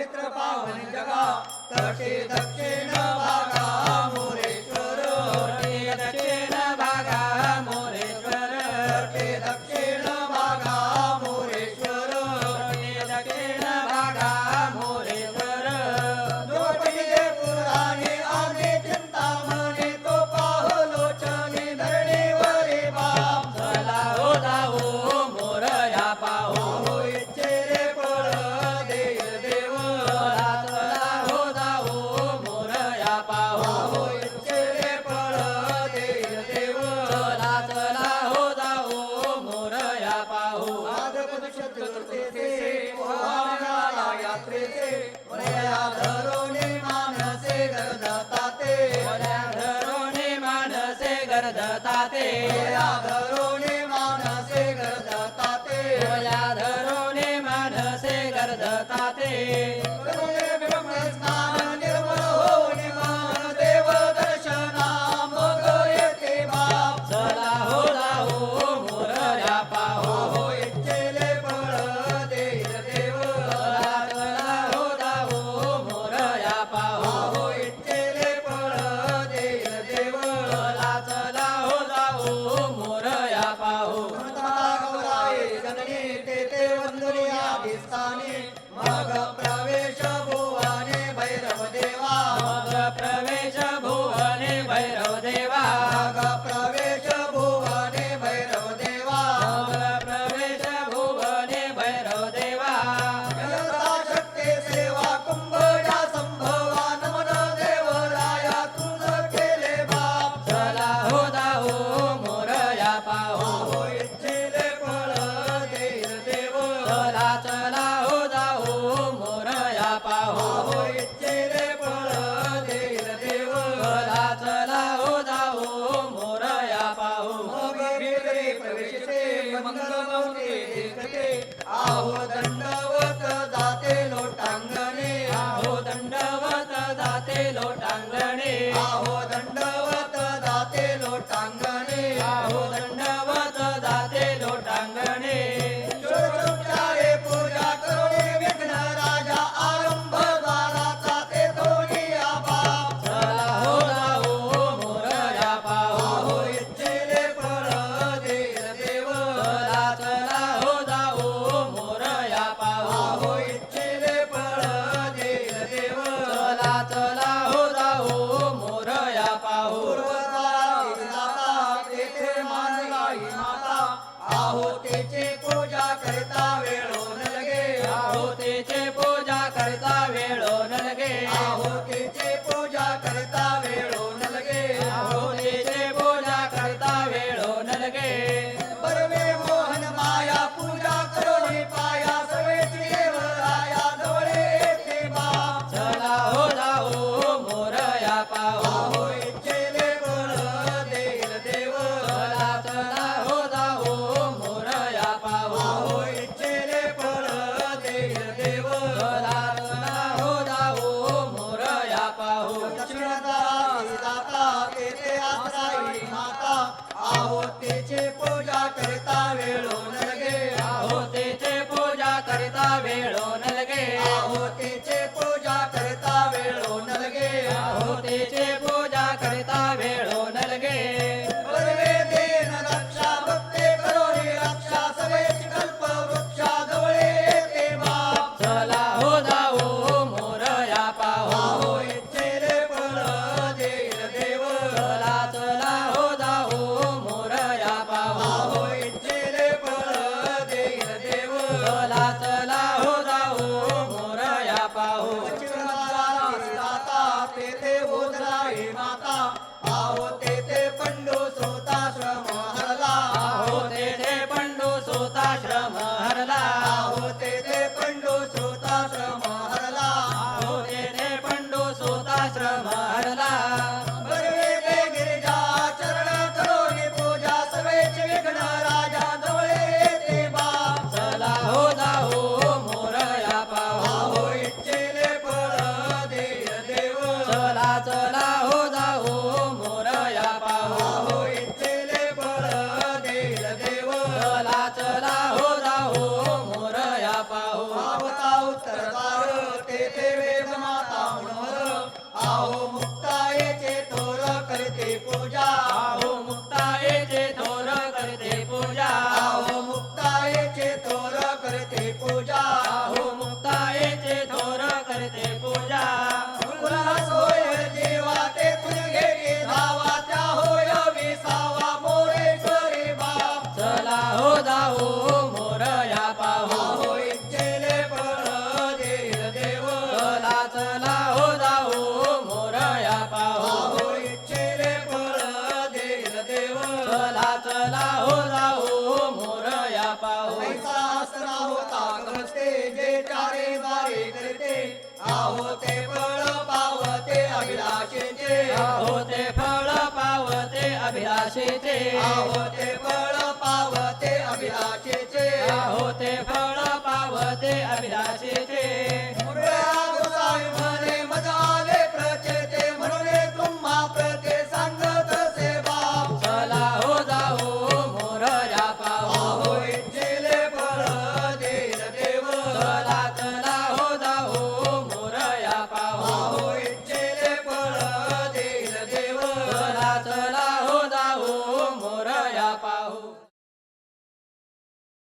पवित्र पावन जगा तटे दक्षिण भाग शरद ताते आहो दंड Maranata. चला चला हो जाओ हो मोरया पाहो. ऐसा होता करते जे चारे बारे करते. आहो ते फळ पावते अभिलाषेचे. आहो ते फळ पावते अभिलाषेचे. आहो ते फळ पावते अभिलाषेचे. आहो ते फळ पावते अभिलाषेचे.